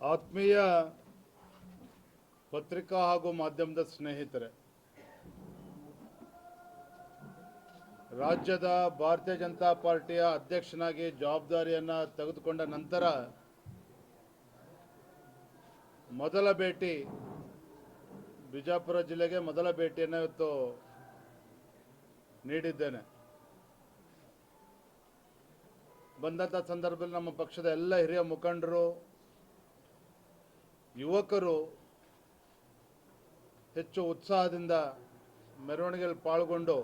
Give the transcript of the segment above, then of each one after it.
ಆತ್ಮೀಯ ಪತ್ರಿಕಾ ಹಾಗೂ ಮಾಧ್ಯಮದ ಸ್ನೇಹಿತರೆ, ರಾಜ್ಯದ ಭಾರತೀಯ ಜನತಾ ಪಾರ್ಟಿಯ ಅಧ್ಯಕ್ಷನಾಗಿ ಜವಾಬ್ದಾರಿಯನ್ನು ತೆಗೆದುಕೊಂಡ ನಂತರ ಮೊದಲ ಭೇಟಿ ಬಿಜಾಪುರ ಜಿಲ್ಲೆಗೆ ಮೊದಲ ಭೇಟಿಯನ್ನು ಇವತ್ತು ನೀಡಿದ್ದೇನೆ. ಬಂದಂಥ ಸಂದರ್ಭದಲ್ಲಿ ನಮ್ಮ ಪಕ್ಷದ ಎಲ್ಲ ಹಿರಿಯ ಮುಖಂಡರು ಯುವಕರು ಹೆಚ್ಚು ಉತ್ಸಾಹದಿಂದ ಮೆರವಣಿಗೆಯಲ್ಲಿ ಪಾಲ್ಗೊಂಡು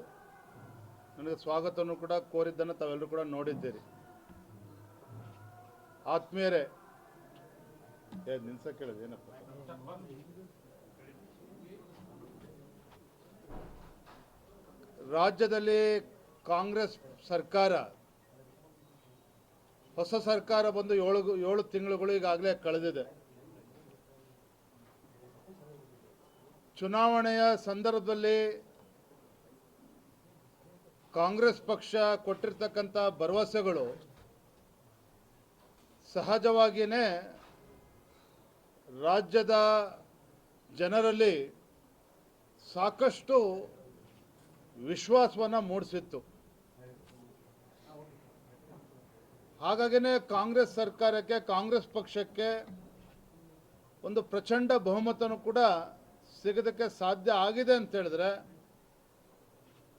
ನನಗೆ ಸ್ವಾಗತವನ್ನು ಕೂಡ ಕೋರಿದ್ದನ್ನು ತಾವೆಲ್ಲರೂ ಕೂಡ ನೋಡಿದ್ದೀರಿ. ಆತ್ಮೀಯರೇ, ಏ, ನಿಲ್ಸ, ಕೇಳಿದೆ, ಏನಪ್ಪ? ರಾಜ್ಯದಲ್ಲಿ ಕಾಂಗ್ರೆಸ್ ಸರ್ಕಾರ, ಹೊಸ ಸರ್ಕಾರ ಬಂದು ಏಳು ಏಳು ತಿಂಗಳುಗಳು ಈಗಾಗಲೇ ಕಳೆದಿದೆ. ಚುನಾವಣೆಯ ಸಂದರ್ಭದಲ್ಲಿ ಕಾಂಗ್ರೆಸ್ ಪಕ್ಷ ಕೊಟ್ಟಿರ್ತಕ್ಕಂಥ ಭರವಸೆಗಳು ಸಹಜವಾಗಿಯೇ ರಾಜ್ಯದ ಜನರಲ್ಲಿ ಸಾಕಷ್ಟು ವಿಶ್ವಾಸವನ್ನು ಮೂಡಿಸಿತ್ತು. ಹಾಗಾಗಿನೇ ಕಾಂಗ್ರೆಸ್ ಸರ್ಕಾರಕ್ಕೆ, ಕಾಂಗ್ರೆಸ್ ಪಕ್ಷಕ್ಕೆ ಒಂದು ಪ್ರಚಂಡ ಬಹುಮತನೂ ಕೂಡ ಸಿಗೋದಕ್ಕೆ ಸಾಧ್ಯ ಆಗಿದೆ ಅಂತ ಹೇಳಿದ್ರೆ,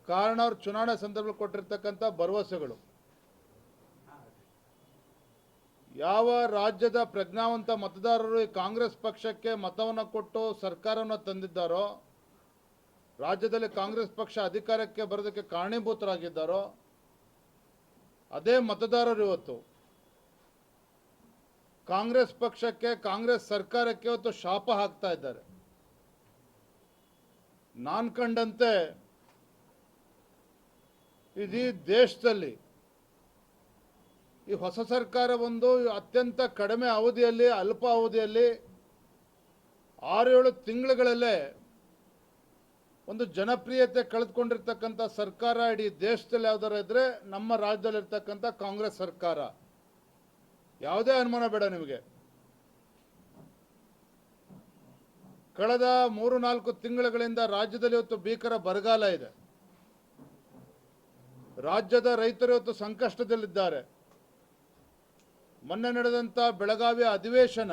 ಕಾರಣ ಅವ್ರು ಚುನಾವಣೆ ಸಂದರ್ಭದಲ್ಲಿ ಕೊಟ್ಟಿರ್ತಕ್ಕಂಥ ಭರವಸೆಗಳು. ಯಾವ ರಾಜ್ಯದ ಪ್ರಜ್ಞಾವಂತ ಮತದಾರರು ಈ ಕಾಂಗ್ರೆಸ್ ಪಕ್ಷಕ್ಕೆ ಮತವನ್ನು ಕೊಟ್ಟು ಸರ್ಕಾರವನ್ನು ತಂದಿದ್ದಾರೋ, ರಾಜ್ಯದಲ್ಲಿ ಕಾಂಗ್ರೆಸ್ ಪಕ್ಷ ಅಧಿಕಾರಕ್ಕೆ ಬರೋದಕ್ಕೆ ಕಾರಣೀಭೂತರಾಗಿದ್ದಾರೋ, ಅದೇ ಮತದಾರರು ಇವತ್ತು. ಕಾಂಗ್ರೆಸ್ ಪಕ್ಷಕ್ಕೆ, ಕಾಂಗ್ರೆಸ್ ಸರ್ಕಾರಕ್ಕೆ ಇವತ್ತು ಶಾಪ ಹಾಕ್ತಾ ಇದ್ದಾರೆ. ನಾನು ಕಂಡಂತೆ ಇದೀ ದೇಶದಲ್ಲಿ ಈ ಹೊಸ ಸರ್ಕಾರ ಒಂದು ಅತ್ಯಂತ ಕಡಿಮೆ ಅವಧಿಯಲ್ಲಿ, ಅಲ್ಪ ಅವಧಿಯಲ್ಲಿ ಆರು ಏಳು ತಿಂಗಳುಗಳಲ್ಲೇ ಒಂದು ಜನಪ್ರಿಯತೆ ಕಳೆದುಕೊಂಡಿರ್ತಕ್ಕಂಥ ಸರ್ಕಾರ ಇಡೀ ದೇಶದಲ್ಲಿ ಯಾವ್ದಾರ ಇದ್ರೆ ನಮ್ಮ ರಾಜ್ಯದಲ್ಲಿರ್ತಕ್ಕಂಥ ಕಾಂಗ್ರೆಸ್ ಸರ್ಕಾರ. ಯಾವುದೇ ಅನುಮಾನ ಬೇಡ ನಿಮಗೆ. ಕಳೆದ ಮೂರು ನಾಲ್ಕು ತಿಂಗಳುಗಳಿಂದ ರಾಜ್ಯದಲ್ಲಿ ಇವತ್ತು ಭೀಕರ ಬರಗಾಲ ಇದೆ. ರಾಜ್ಯದ ರೈತರು ಇವತ್ತು ಸಂಕಷ್ಟದಲ್ಲಿದ್ದಾರೆ. ಮೊನ್ನೆ ನಡೆದಂಥ ಬೆಳಗಾವಿಯ ಅಧಿವೇಶನ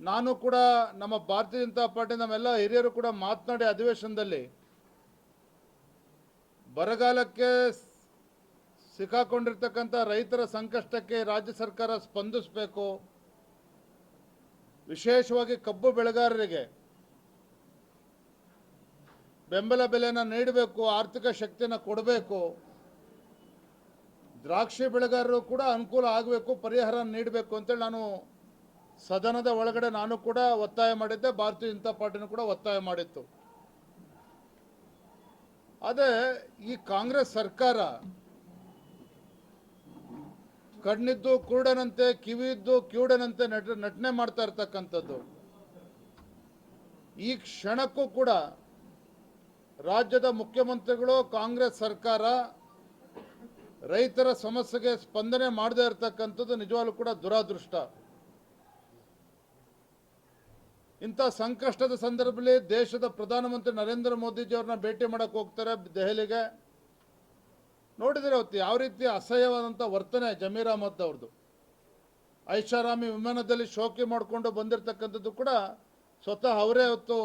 ನಾನು ಕೂಡ ನಮ್ಮ ಭಾರತೀಯ ಜನತಾ ಪಾರ್ಟಿ, ನಮ್ಮೆಲ್ಲ ಹಿರಿಯರು ಕೂಡ ಮಾತನಾಡಿ ಅಧಿವೇಶನದಲ್ಲಿ ಬರಗಾಲಕ್ಕೆ ಸಿಕ್ಕಾಕೊಂಡಿರ್ತಕ್ಕಂಥ ರೈತರ ಸಂಕಷ್ಟಕ್ಕೆ ರಾಜ್ಯ ಸರ್ಕಾರ ಸ್ಪಂದಿಸಬೇಕು. ವಿಶೇಷವಾಗಿ ಕಬ್ಬು ಬೆಳೆಗಾರರಿಗೆ ಬೆಂಬಲ ಬೆಲೆನ ನೀಡಬೇಕು, ಆರ್ಥಿಕ ಶಕ್ತಿಯನ್ನು ಕೊಡಬೇಕು, ದ್ರಾಕ್ಷಿ ಬೆಳೆಗಾರರು ಕೂಡ ಅನುಕೂಲ ಆಗಬೇಕು, ಪರಿಹಾರ ನೀಡಬೇಕು ಅಂತೇಳಿ ನಾನು ಸದನದ ಒಳಗಡೆ ನಾನು ಕೂಡ ಒತ್ತಾಯ ಮಾಡಿದ್ದೆ, ಭಾರತೀಯ ಜನತಾ ಪಾರ್ಟಿನೂ ಕೂಡ ಒತ್ತಾಯ ಮಾಡಿತ್ತು. ಅದೇ ಈ ಕಾಂಗ್ರೆಸ್ ಸರ್ಕಾರ ಕಣ್ಣಿದ್ದು ಕುರುಡನಂತೆ, ಕಿವಿಯಿದ್ದು ಕಿವುಡನಂತೆ ನಟ, ನಟನೆ ಮಾಡ್ತಾ ಇರ್ತಕ್ಕಂಥದ್ದು. ಈ ಕ್ಷಣಕ್ಕೂ ಕೂಡ ರಾಜ್ಯದ ಮುಖ್ಯಮಂತ್ರಿಗಳು, ಕಾಂಗ್ರೆಸ್ ಸರ್ಕಾರ ರೈತರ ಸಮಸ್ಯೆಗೆ ಸ್ಪಂದನೆ ಮಾಡದೇ ಇರತಕ್ಕಂಥದ್ದು ನಿಜವಾಗ್ಲೂ ಕೂಡ ದುರಾದೃಷ್ಟ. ಇಂಥ ಸಂಕಷ್ಟದ ಸಂದರ್ಭದಲ್ಲಿ ದೇಶದ ಪ್ರಧಾನಮಂತ್ರಿ ನರೇಂದ್ರ ಮೋದಿಜಿಯವ್ರನ್ನ ಭೇಟಿ ಮಾಡಕ್ಕೆ ಹೋಗ್ತಾರೆ ದೆಹಲಿಗೆ. ನೋಡಿದ್ರೆ ಅವತ್ತು ಯಾವ ರೀತಿ ಅಸಹ್ಯವಾದಂಥ ವರ್ತನೆ ಜಮೀರ್ ಅಹಮದ್ ಅವ್ರದ್ದು ಐಷಾರಾಮಿ ವಿಮಾನದಲ್ಲಿ ಶೋಕಿ ಮಾಡಿಕೊಂಡು ಬಂದಿರತಕ್ಕಂಥದ್ದು ಕೂಡ ಸ್ವತಃ ಅವರೇ ಅವತ್ತು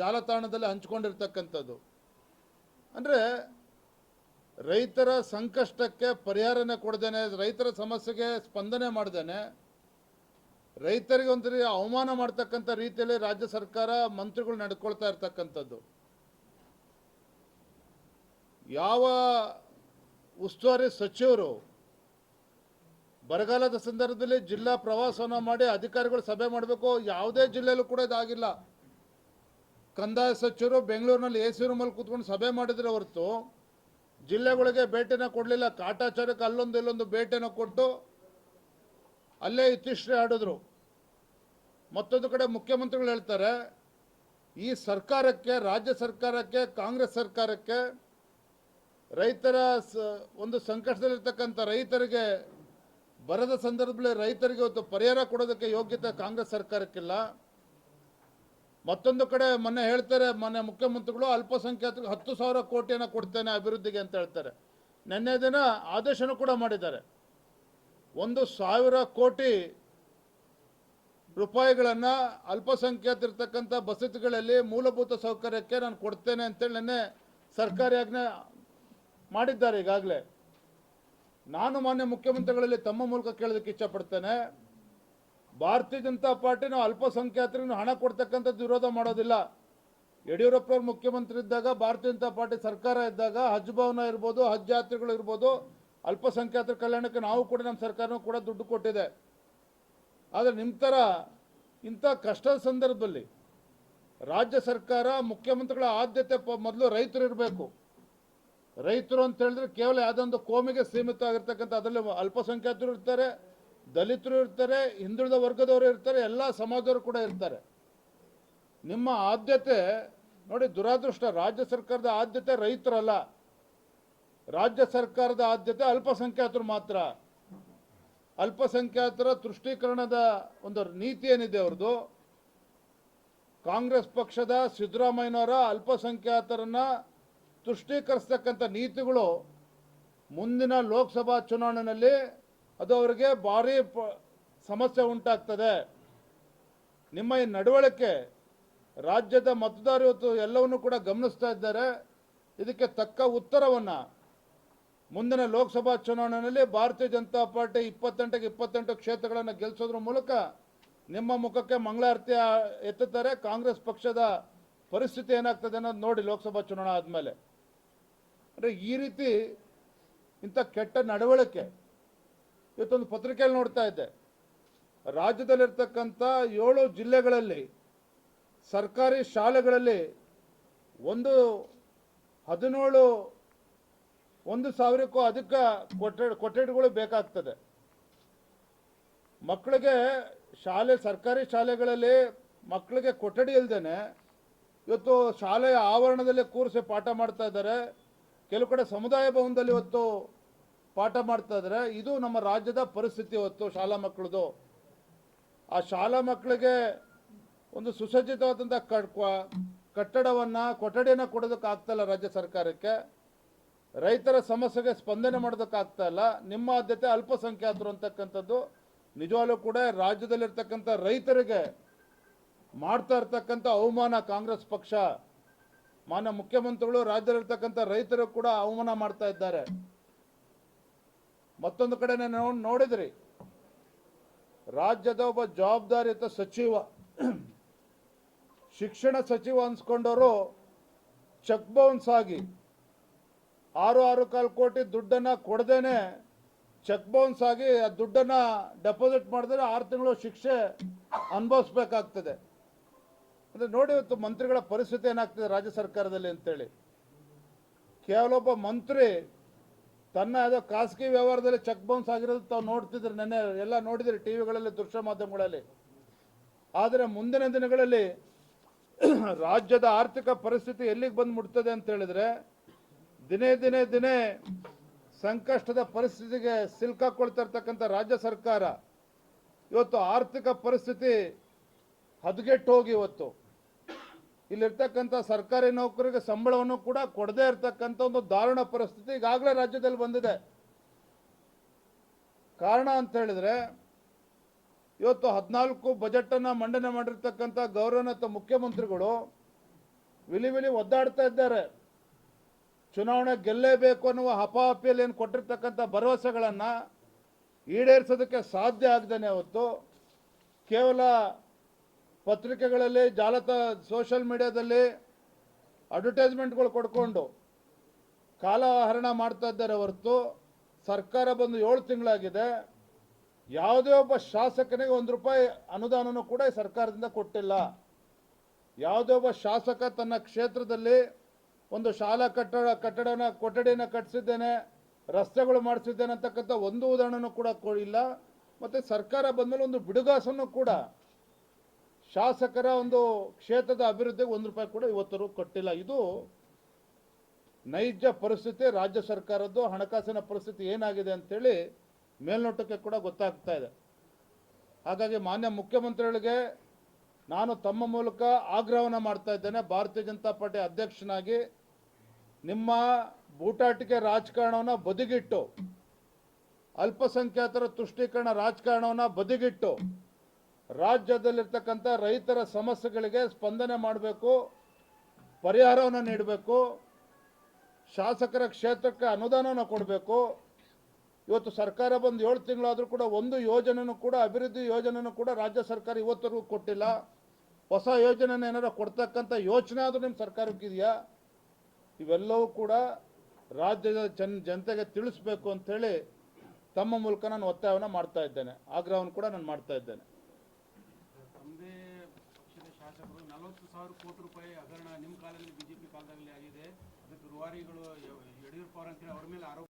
ಜಾಲತಾಣದಲ್ಲಿ ಹಂಚ್ಕೊಂಡಿರ್ತಕ್ಕಂಥದ್ದು. ಅಂದರೆ ರೈತರ ಸಂಕಷ್ಟಕ್ಕೆ ಪರಿಹಾರನೇ ಕೊಡ್ದೇನೆ, ರೈತರ ಸಮಸ್ಯೆಗೆ ಸ್ಪಂದನೆ ಮಾಡ್ದೇನೆ, ರೈತರಿಗೆ ಒಂದು ರೀತಿ ಅವಮಾನ ಮಾಡ್ತಕ್ಕಂಥ ರೀತಿಯಲ್ಲಿ ರಾಜ್ಯ ಸರ್ಕಾರ ಮಂತ್ರಿಗಳು ನಡ್ಕೊಳ್ತಾ ಇರ್ತಕ್ಕಂಥದ್ದು. ಯಾವ ಉಸ್ತುವಾರಿ ಸಚಿವರು ಬರಗಾಲದ ಸಂದರ್ಭದಲ್ಲಿ ಜಿಲ್ಲಾ ಪ್ರವಾಸವನ್ನು ಮಾಡಿ ಅಧಿಕಾರಿಗಳು ಸಭೆ ಮಾಡಬೇಕು, ಯಾವುದೇ ಜಿಲ್ಲೆಯಲ್ಲೂ ಕೂಡ ಇದಾಗಿಲ್ಲ. ಕಂದಾಯ ಸಚಿವರು ಬೆಂಗಳೂರಿನಲ್ಲಿ ಎ ಸಿ ರೂಮಲ್ಲಿ ಕೂತ್ಕೊಂಡು ಸಭೆ ಮಾಡಿದ್ರೆ ಹೊರತು ಜಿಲ್ಲೆಗಳಿಗೆ ಭೇಟಿನ ಕೊಡಲಿಲ್ಲ. ಕಾಟಾಚಾರಕ್ಕೆ ಅಲ್ಲೊಂದು ಇಲ್ಲೊಂದು ಭೇಟಿನ ಕೊಟ್ಟು ಅಲ್ಲೇ ಇತಿಶ್ರೀ ಆಡಿದ್ರು. ಮತ್ತೊಂದು ಕಡೆ ಮುಖ್ಯಮಂತ್ರಿಗಳು ಹೇಳ್ತಾರೆ, ಈ ಸರ್ಕಾರಕ್ಕೆ, ರಾಜ್ಯ ಸರ್ಕಾರಕ್ಕೆ, ಕಾಂಗ್ರೆಸ್ ಸರ್ಕಾರಕ್ಕೆ ರೈತರ ಒಂದು ಸಂಕಷ್ಟದಲ್ಲಿರ್ತಕ್ಕಂಥ ರೈತರಿಗೆ ಬರದ ಸಂದರ್ಭದಲ್ಲಿ ರೈತರಿಗೆ ಇವತ್ತು ಪರಿಹಾರ ಕೊಡೋದಕ್ಕೆ ಯೋಗ್ಯತೆ ಕಾಂಗ್ರೆಸ್ ಸರ್ಕಾರಕ್ಕಿಲ್ಲ. ಮತ್ತೊಂದು ಕಡೆ ಮೊನ್ನೆ ಹೇಳ್ತಾರೆ, ಮೊನ್ನೆ ಮುಖ್ಯಮಂತ್ರಿಗಳು ಅಲ್ಪಸಂಖ್ಯಾತರಿಗೆ ಹತ್ತು ಸಾವಿರ ಕೋಟಿಯನ್ನು ಕೊಡ್ತೇನೆ ಅಭಿವೃದ್ಧಿಗೆ ಅಂತ ಹೇಳ್ತಾರೆ. ನಿನ್ನೆ ದಿನ ಆದೇಶನೂ ಕೂಡ ಮಾಡಿದ್ದಾರೆ. ಒಂದು ಸಾವಿರ ಕೋಟಿ ರೂಪಾಯಿಗಳನ್ನು ಅಲ್ಪಸಂಖ್ಯಾತರಿರ್ತಕ್ಕಂಥ ಬಸತಿಗಳಲ್ಲಿ ಮೂಲಭೂತ ಸೌಕರ್ಯಕ್ಕೆ ನಾನು ಕೊಡ್ತೇನೆ ಅಂತೇಳಿ ನೆನ್ನೆ ಸರ್ಕಾರಿ ಆಜ್ಞೆ ಮಾಡಿದ್ದಾರೆ ಈಗಾಗಲೇ. ನಾನು ಮಾನ್ಯ ಮುಖ್ಯಮಂತ್ರಿಗಳಲ್ಲಿ ತಮ್ಮ ಮೂಲಕ ಕೇಳೋದಕ್ಕೆ ಇಚ್ಛಪಡ್ತೇನೆ ಭಾರತೀಯ ಜನತಾ ಪಾರ್ಟಿ ನಾವು ಅಲ್ಪಸಂಖ್ಯಾತರಿಗೂ ಹಣ ಕೊಡ್ತಕ್ಕಂಥದ್ದು ವಿರೋಧ ಮಾಡೋದಿಲ್ಲ. ಯಡಿಯೂರಪ್ಪವ್ರು ಮುಖ್ಯಮಂತ್ರಿ ಇದ್ದಾಗ, ಭಾರತೀಯ ಜನತಾ ಪಾರ್ಟಿ ಸರ್ಕಾರ ಇದ್ದಾಗ, ಹಜ್ ಭವನ ಇರ್ಬೋದು, ಹಜ್ ಯಾತ್ರೆಗಳು ಇರ್ಬೋದು, ಅಲ್ಪಸಂಖ್ಯಾತರ ಕಲ್ಯಾಣಕ್ಕೆ ನಾವು ಕೂಡ ನಮ್ಮ ಸರ್ಕಾರನೂ ಕೂಡ ದುಡ್ಡು ಕೊಟ್ಟಿದೆ. ಆದರೆ ನಿಮ್ಮ ಥರ ಇಂಥ ಕಷ್ಟದ ಸಂದರ್ಭದಲ್ಲಿ ರಾಜ್ಯ ಸರ್ಕಾರ ಮುಖ್ಯಮಂತ್ರಿಗಳ ಆದ್ಯತೆ ಮೊದಲು ರೈತರು ಇರಬೇಕು. ರೈತರು ಅಂತ ಹೇಳಿದ್ರೆ ಕೇವಲ ಯಾವುದೊಂದು ಕೋಮಿಗೆ ಸೀಮಿತ ಆಗಿರ್ತಕ್ಕಂಥ ಅದರಲ್ಲಿ ಅಲ್ಪಸಂಖ್ಯಾತರು ಇರ್ತಾರೆ, ದಲಿತರು ಇರ್ತಾರೆ, ಹಿಂದುಳಿದ ವರ್ಗದವರು ಇರ್ತಾರೆ, ಎಲ್ಲ ಸಮಾಜದವರು ಕೂಡ ಇರ್ತಾರೆ. ನಿಮ್ಮ ಆದ್ಯತೆ, ನೋಡಿ, ದುರಾದೃಷ್ಟ, ರಾಜ್ಯ ಸರ್ಕಾರದ ಆದ್ಯತೆ ರೈತರಲ್ಲ. ರಾಜ್ಯ ಸರ್ಕಾರದ ಆದ್ಯತೆ ಅಲ್ಪಸಂಖ್ಯಾತರು ಮಾತ್ರ. ಅಲ್ಪಸಂಖ್ಯಾತರ ತುಷ್ಟೀಕರಣದ ಒಂದು ನೀತಿ ಏನಿದೆ ಅವ್ರದ್ದು? ಕಾಂಗ್ರೆಸ್ ಪಕ್ಷದ ಸಿದ್ದರಾಮಯ್ಯನವರ ಅಲ್ಪಸಂಖ್ಯಾತರನ್ನ ತುಷ್ಟೀಕರಿಸ್ತಕ್ಕಂಥ ನೀತಿಗಳು ಮುಂದಿನ ಲೋಕಸಭಾ ಚುನಾವಣೆಯಲ್ಲಿ ಅದು ಅವರಿಗೆ ಭಾರಿ ಪ ಸಮಸ್ಯೆ ಉಂಟಾಗ್ತದೆ. ನಿಮ್ಮ ಈ ನಡವಳಿಕೆ ರಾಜ್ಯದ ಮತದಾರರು ಇವತ್ತು ಎಲ್ಲವನ್ನೂ ಕೂಡ ಗಮನಿಸ್ತಾ ಇದ್ದಾರೆ. ಇದಕ್ಕೆ ತಕ್ಕ ಉತ್ತರವನ್ನು ಮುಂದಿನ ಲೋಕಸಭಾ ಚುನಾವಣೆಯಲ್ಲಿ ಭಾರತೀಯ ಜನತಾ ಪಾರ್ಟಿ ಇಪ್ಪತ್ತೆಂಟಕ್ಕೆ ಇಪ್ಪತ್ತೆಂಟು ಕ್ಷೇತ್ರಗಳನ್ನು ಗೆಲ್ಲಿಸೋದ್ರ ಮೂಲಕ ನಿಮ್ಮ ಮುಖಕ್ಕೆ ಮಂಗಳಾರತಿ ಎತ್ತುತ್ತಾರೆ. ಕಾಂಗ್ರೆಸ್ ಪಕ್ಷದ ಪರಿಸ್ಥಿತಿ ಏನಾಗ್ತದೆ ಅನ್ನೋದು ನೋಡಿ ಲೋಕಸಭಾ ಚುನಾವಣೆ ಆದಮೇಲೆ. ಅಂದರೆ ಈ ರೀತಿ ಇಂಥ ಕೆಟ್ಟ ನಡವಳಿಕೆ. ಇವತ್ತೊಂದು ಪತ್ರಿಕೆಯಲ್ಲಿ ನೋಡ್ತಾ ಇದ್ದೆ. ರಾಜ್ಯದಲ್ಲಿರ್ತಕ್ಕಂಥ ಏಳು ಜಿಲ್ಲೆಗಳಲ್ಲಿ, ಸರ್ಕಾರಿ ಶಾಲೆಗಳಲ್ಲಿ ಒಂದು ಹದಿನೇಳು, ಒಂದು ಸಾವಿರಕ್ಕೂ ಅಧಿಕ ಕೊಠಡಿ ಕೊಠಡಿಗಳು ಬೇಕಾಗ್ತದೆ. ಮಕ್ಕಳಿಗೆ ಶಾಲೆ, ಸರ್ಕಾರಿ ಶಾಲೆಗಳಲ್ಲಿ ಮಕ್ಕಳಿಗೆ ಕೊಠಡಿ ಇಲ್ದೇನೆ ಇವತ್ತು ಶಾಲೆಯ ಆವರಣದಲ್ಲಿ ಕೂರಿಸಿ ಪಾಠ ಮಾಡ್ತಾ ಇದ್ದಾರೆ. ಕೆಲವು ಕಡೆ ಸಮುದಾಯ ಭವನದಲ್ಲಿ ಇವತ್ತು ಪಾಠ ಮಾಡ್ತಾ ಇದ್ದಾರೆ ಇದು ನಮ್ಮ ರಾಜ್ಯದ ಪರಿಸ್ಥಿತಿ ಇವತ್ತು ಶಾಲಾ ಮಕ್ಕಳದು. ಆ ಶಾಲಾ ಮಕ್ಕಳಿಗೆ ಒಂದು ಸುಸಜ್ಜಿತವಾದಂಥ ಕಟ್ಟಡವನ್ನು, ಕೊಠಡಿಯನ್ನು ಕೊಡೋದಕ್ಕೆ ಆಗ್ತಾಯಿಲ್ಲ ರಾಜ್ಯ ಸರ್ಕಾರಕ್ಕೆ. ರೈತರ ಸಮಸ್ಯೆಗೆ ಸ್ಪಂದನೆ ಮಾಡೋದಕ್ಕಾಗ್ತಾ ಇಲ್ಲ. ನಿಮ್ಮ ಆದ್ಯತೆ ಅಲ್ಪಸಂಖ್ಯಾತರು ಅಂತಕ್ಕಂಥದ್ದು, ನಿಜವಾಗ್ಲೂ ಕೂಡ ರಾಜ್ಯದಲ್ಲಿರ್ತಕ್ಕಂಥ ರೈತರಿಗೆ ಮಾಡ್ತಾ ಇರ್ತಕ್ಕಂಥ ಅವಮಾನ ಕಾಂಗ್ರೆಸ್ ಪಕ್ಷ ಮಾನ್ಯ ಮುಖ್ಯಮಂತ್ರಿಗಳು, ರಾಜ್ಯದಲ್ಲಿರ್ತಕ್ಕಂಥ ರೈತರು ಕೂಡ ಅವಮಾನ ಮಾಡ್ತಾ ಇದ್ದಾರೆ. ಮತ್ತೊಂದು ಕಡೆ ನೋಡಿದ್ರಿ. ರಾಜ್ಯದ ಒಬ್ಬ ಜವಾಬ್ದಾರಿಯುತ ಸಚಿವ, ಶಿಕ್ಷಣ ಸಚಿವ ಅನ್ಸ್ಕೊಂಡವರು ಚೆಕ್ ಬೌನ್ಸ್ ಆಗಿ ಆರು ಆರು ಕಾಲು ಕೋಟಿ ದುಡ್ಡನ್ನು ಕೊಡದೇನೆ ಚೆಕ್ ಬೌನ್ಸ್ ಆಗಿ ಆ ದುಡ್ಡನ್ನು ಡೆಪಾಸಿಟ್ ಮಾಡಿದ್ರೆ ಆರು ತಿಂಗಳು ಶಿಕ್ಷೆ ಅನುಭವಿಸ್ಬೇಕಾಗ್ತದೆ. ಅಂದರೆ ನೋಡಿ ಇವತ್ತು ಮಂತ್ರಿಗಳ ಪರಿಸ್ಥಿತಿ ಏನಾಗ್ತದೆ ರಾಜ್ಯ ಸರ್ಕಾರದಲ್ಲಿ ಅಂತೇಳಿ. ಕೇವಲ ಒಬ್ಬ ಮಂತ್ರಿ ತನ್ನ ಯಾವುದೋ ಖಾಸಗಿ ವ್ಯವಹಾರದಲ್ಲಿ ಚೆಕ್ ಬೌನ್ಸ್ ಆಗಿರೋದು ತಾವು ನೋಡ್ತಿದ್ರು ನೆನ್ನೆ, ಎಲ್ಲ ನೋಡಿದ್ರೆ ಟಿ ವಿಗಳಲ್ಲಿ ದೃಶ್ಯ ಮಾಧ್ಯಮಗಳಲ್ಲಿ. ಆದರೆ ಮುಂದಿನ ದಿನಗಳಲ್ಲಿ ರಾಜ್ಯದ ಆರ್ಥಿಕ ಪರಿಸ್ಥಿತಿ ಎಲ್ಲಿಗೆ ಬಂದು ಮುಟ್ತದೆ ಅಂತ ಹೇಳಿದ್ರೆ, ದಿನೇ ದಿನೇ ದಿನೇ ಸಂಕಷ್ಟದ ಪರಿಸ್ಥಿತಿಗೆ ಸಿಲ್ಕಾಕೊಳ್ತಾ ಇರ್ತಕ್ಕಂಥ ರಾಜ್ಯ ಸರ್ಕಾರ ಇವತ್ತು ಆರ್ಥಿಕ ಪರಿಸ್ಥಿತಿ ಹದಗೆಟ್ಟು ಹೋಗಿ ಇವತ್ತು. ಇಲ್ಲಿರ್ತಕ್ಕಂಥ ಸರ್ಕಾರಿ ನೌಕರಿಗೆ ಸಂಬಳವನ್ನು ಕೂಡ ಕೊಡದೇ ಇರತಕ್ಕಂಥ ಒಂದು ದಾರುಣ ಪರಿಸ್ಥಿತಿ ಈಗಾಗಲೇ ರಾಜ್ಯದಲ್ಲಿ ಬಂದಿದೆ. ಕಾರಣ ಅಂತ ಹೇಳಿದ್ರೆ, ಇವತ್ತು ಹದಿನಾಲ್ಕು ಬಜೆಟನ್ನು ಮಂಡನೆ ಮಾಡಿರ್ತಕ್ಕಂಥ ಗೌರವನಾಥ ಮುಖ್ಯಮಂತ್ರಿಗಳು ವಿಲಿ ವಿಲಿ ಒದ್ದಾಡ್ತಾ ಇದ್ದಾರೆ. ಚುನಾವಣೆ ಗೆಲ್ಲೇಬೇಕು ಅನ್ನುವ ಹಪಾಹಪಿಯಲ್ಲಿ ಏನು ಕೊಟ್ಟಿರ್ತಕ್ಕಂಥ ಭರವಸೆಗಳನ್ನು ಈಡೇರಿಸೋದಕ್ಕೆ ಸಾಧ್ಯ ಆಗದೇನೆ ಅವತ್ತು ಕೇವಲ ಪತ್ರಿಕೆಗಳಲ್ಲಿ ಜಾಲತ ಸೋಷಲ್ ಮೀಡಿಯಾದಲ್ಲಿ ಅಡ್ವರ್ಟೈಸ್ಮೆಂಟ್ಗಳು ಕೊಡ್ಕೊಂಡು ಕಾಲಹರಣ ಮಾಡ್ತಾ ಇದ್ದಾರೆ ಹೊರತು ಸರ್ಕಾರ ಬಂದು ಏಳು ತಿಂಗಳಾಗಿದೆ. ಯಾವುದೇ ಒಬ್ಬ ಶಾಸಕನಿಗೆ ಒಂದು ರೂಪಾಯಿ ಅನುದಾನನೂ ಕೂಡ ಸರ್ಕಾರದಿಂದ ಕೊಟ್ಟಿಲ್ಲ. ಯಾವುದೇ ಒಬ್ಬ ಶಾಸಕ ತನ್ನ ಕ್ಷೇತ್ರದಲ್ಲಿ ಒಂದು ಶಾಲಾ ಕಟ್ಟಡ, ಕಟ್ಟಡನ, ಕೊಠಡಿನ ಕಟ್ಟಿಸಿದ್ದೇನೆ ರಸ್ತೆಗಳು ಮಾಡಿಸಿದ್ದೇನೆ ಅಂತಕ್ಕಂಥ ಒಂದು ಉದಾಹರಣೆನೂ ಕೂಡ ಕೊಡಿಲ್ಲ ಮತ್ತು ಸರ್ಕಾರ ಬಂದಮೇಲೆ ಒಂದು ಬಿಡುಗಾಸನ್ನು ಕೂಡ ಶಾಸಕರ ಒಂದು ಕ್ಷೇತ್ರದ ಅಭಿವೃದ್ಧಿಗೆ ಒಂದು ರೂಪಾಯಿ ಕೂಡ ಇವತ್ತರೂ ಕೊಟ್ಟಿಲ್ಲ. ಇದು ನೈಜ ಪರಿಸ್ಥಿತಿ, ರಾಜ್ಯ ಸರ್ಕಾರದ್ದು ಹಣಕಾಸಿನ ಪರಿಸ್ಥಿತಿ ಏನಾಗಿದೆ ಅಂತೇಳಿ ಮೇಲ್ನೋಟಕ್ಕೆ ಕೂಡ ಗೊತ್ತಾಗ್ತಾ ಇದೆ. ಹಾಗಾಗಿ ಮಾನ್ಯ ಮುಖ್ಯಮಂತ್ರಿಗಳಿಗೆ ನಾನು ತಮ್ಮ ಮೂಲಕ ಆಗ್ರಹವನ್ನು ಮಾಡ್ತಾ ಇದ್ದೇನೆ. ಭಾರತೀಯ ಜನತಾ ಪಾರ್ಟಿ ಅಧ್ಯಕ್ಷನಾಗಿ ನಿಮ್ಮ ಬೂಟಾಟಿಕೆ ರಾಜಕಾರಣವನ್ನು ಬದಿಗಿಟ್ಟು, ಅಲ್ಪಸಂಖ್ಯಾತರ ತುಷ್ಟೀಕರಣ ರಾಜಕಾರಣವನ್ನು ಬದಿಗಿಟ್ಟು ರಾಜ್ಯದಲ್ಲಿರ್ತಕ್ಕಂಥ ರೈತರ ಸಮಸ್ಯೆಗಳಿಗೆ ಸ್ಪಂದನೆ ಮಾಡಬೇಕು, ಪರಿಹಾರವನ್ನು ನೀಡಬೇಕು, ಶಾಸಕರ ಕ್ಷೇತ್ರಕ್ಕೆ ಅನುದಾನವನ್ನು ಕೊಡಬೇಕು. ಇವತ್ತು ಸರ್ಕಾರ ಬಂದು ಏಳು ತಿಂಗಳಾದರೂ ಕೂಡ ಒಂದು ಯೋಜನೆಯೂ ಕೂಡ, ಅಭಿವೃದ್ಧಿ ಯೋಜನೆನೂ ಕೂಡ ರಾಜ್ಯ ಸರ್ಕಾರ ಇವತ್ತರೆಗೂ ಕೊಟ್ಟಿಲ್ಲ. ಹೊಸ ಯೋಜನೆನ ಏನಾರು ಕೊಡ್ತಕ್ಕಂಥ ಯೋಚನೆ ಆದರೂ ನಿಮ್ಮ ಸರ್ಕಾರಕ್ಕಿದೆಯಾ ಇವೆಲ್ಲವೂ ಕೂಡ ರಾಜ್ಯದ ಜನ, ಜನತೆಗೆ ತಿಳಿಸ್ಬೇಕು ಅಂಥೇಳಿ ತಮ್ಮ ಮೂಲಕ ನಾನು ಒತ್ತಾಯವನ್ನು ಮಾಡ್ತಾ ಇದ್ದೇನೆ. ಆಗ್ರಹವನ್ನು ಕೂಡ ನಾನು ಮಾಡ್ತಾ ಇದ್ದೇನೆ ತಮ್ಮದೇ ಪಕ್ಷದ ಶಾಸಕರು ನಲವತ್ತು ಸಾವಿರ ಕೋಟಿ ರೂಪಾಯಿ ಹಗರಣ ನಿಮ್ಮ ಕಾಲದಲ್ಲಿ ಬಿಜೆಪಿ ಕಾಲದಲ್ಲಿ ಆಗಿದೆ. ಅದಕ್ಕೆ ರೂವಾರಿಗಳು ಯಡಿಯೂರಪ್ಪ ಅವರ ಅವ್ರ ಮೇಲೆ ಆರೋಪ